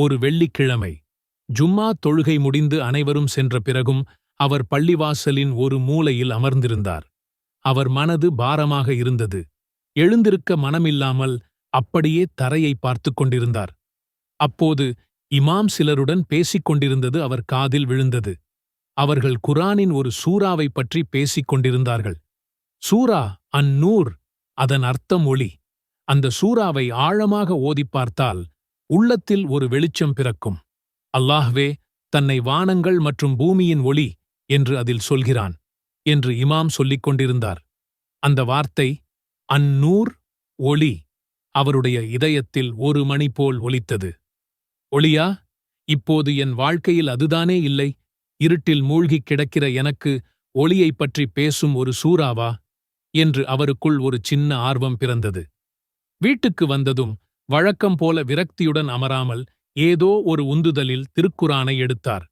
ஒரு வெள்ளிக்கிழமை. ஜும்மா தொழுகை முடிந்து அனைவரும் சென்ற பிறகும் அவர் பள்ளிவாசலின் ஒரு மூலையில் அமர்ந்திருந்தார். அவர் மனது பாரமாக இருந்தது. எழுந்திருக்க மனமில்லாமல் அப்படியே தரையை பார்த்துக் கொண்டிருந்தார். அப்போது இமாம் சிலருடன் பேசிக் கொண்டிருந்தது அவர் காதில் விழுந்தது. அவர்கள் குரானின் ஒரு சூறாவை பற்றி பேசிக் கொண்டிருந்தார்கள். சூரா அந்நூர் அதன் அர்த்தம் ஒளி. அந்த சூறாவை ஆழமாக ஓதிப் பார்த்தால் உள்ளத்தில் ஒரு வெளிச்சம் பிறக்கும். அல்லாஹ்வே தன்னை வானங்கள் மற்றும் பூமியின் ஒளி என்று அதில் சொல்கிறான் என்று இமாம் சொல்லிக் கொண்டிருந்தார். அந்த வார்த்தை அந்நூர் ஒளி அவருடைய இதயத்தில் ஒரு மணி போல் ஒலித்தது. ஒளியா இப்போது என் வாழ்க்கையில் அதுதானே இல்லை? இருட்டில் மூழ்கிக் கிடக்கிற எனக்கு ஒளியைப் பற்றி பேசும் ஒரு சூறாவா? என்று அவருக்குள் ஒரு சின்ன ஆர்வம் பிறந்தது. வீட்டுக்கு வந்ததும் வழக்கம் போல விரக்தியுடன் அமராமல் ஏதோ ஒரு உந்துதலில் திருக்குறானை எடுத்தார்.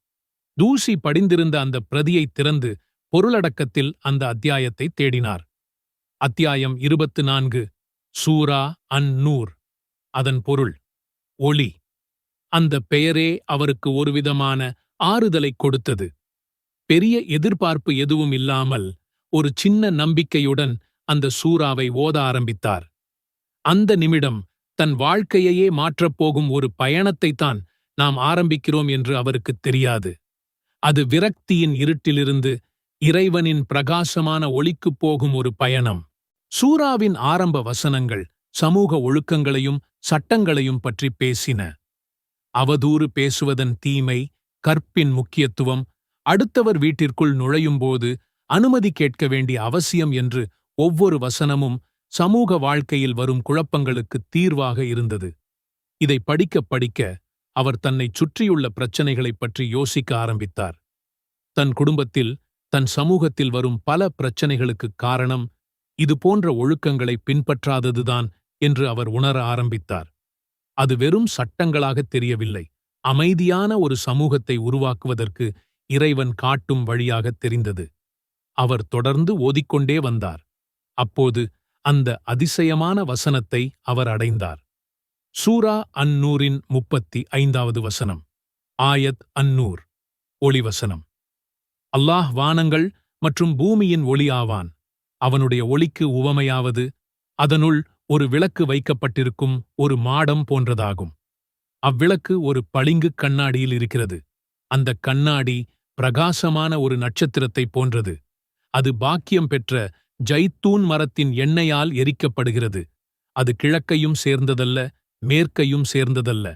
தூசி படிந்திருந்த அந்த பிரதியை திறந்து பொருளடக்கத்தில் அந்த அத்தியாயத்தை தேடினார். அத்தியாயம் இருபத்து நான்கு சூரா அன் நூர் அதன் பொருள் ஒளி. அந்த பெயரே அவருக்கு ஒருவிதமான ஆறுதலைக் கொடுத்தது. பெரிய எதிர்பார்ப்பு எதுவும் இல்லாமல் ஒரு சின்ன நம்பிக்கையுடன் அந்த சூறாவை ஓத ஆரம்பித்தார். அந்த நிமிடம் தன் வாழ்க்கையையே மாற்றப்போகும் ஒரு பயணத்தைத்தான் நாம் ஆரம்பிக்கிறோம் என்று அவருக்குத் தெரியாது. அது விரக்தியின் இருட்டிலிருந்து இறைவனின் பிரகாசமான ஒளிக்குப் போகும் ஒரு பயணம். சூராவின் ஆரம்ப வசனங்கள் சமூக ஒழுக்கங்களையும் சட்டங்களையும் பற்றி பேசின. அவதூறு பேசுவதன் தீமை கற்பின் முக்கியத்துவம் அடுத்தவர் வீட்டிற்குள் நுழையும்போது அனுமதி கேட்க வேண்டிய அவசியம் என்று ஒவ்வொரு வசனமும் சமூக வாழ்க்கையில் வரும் குழப்பங்களுக்கு தீர்வாக இருந்தது. இதை படிக்கப் படிக்க அவர் தன்னைச் சுற்றியுள்ள பிரச்சனைகளைப் பற்றி யோசிக்க ஆரம்பித்தார். தன் குடும்பத்தில் தன் சமூகத்தில் வரும் பல பிரச்சனைகளுக்குக் காரணம் இதுபோன்ற ஒழுக்கங்களை பின்பற்றாததுதான் என்று அவர் உணர ஆரம்பித்தார். அது வெறும் சட்டங்களாகத் தெரியவில்லை. அமைதியான ஒரு சமூகத்தை உருவாக்குவதற்கு இறைவன் காட்டும் வழியாகத் தெரிந்தது. அவர் தொடர்ந்து ஓதிக்கொண்டே வந்தார். அப்போது அந்த அதிசயமான வசனத்தை அவர் அடைந்தார். சூரா அந்நூரின் முப்பத்தி ஐந்தாவது வசனம். ஆயத் அந்நூர் ஒளிவசனம் அல்லாஹ் வானங்கள் மற்றும் பூமியின் ஒளி ஆவான் அவனுடைய ஒளிக்கு உவமையாவது அதனுள் ஒரு விளக்கு வைக்கப்பட்டிருக்கும் ஒரு மாடம் போன்றதாகும். அவ்விளக்கு ஒரு பளிங்குக் கண்ணாடியில் இருக்கிறது. அந்த கண்ணாடி பிரகாசமான ஒரு நட்சத்திரத்தைப் போன்றது. அது பாக்கியம் பெற்ற ஜைத்தூன் மரத்தின் எண்ணெயால் எரிக்கப்படுகிறது. அது கிழக்கையும் சேர்ந்ததல்ல மேற்கையும் சேர்ந்ததல்ல.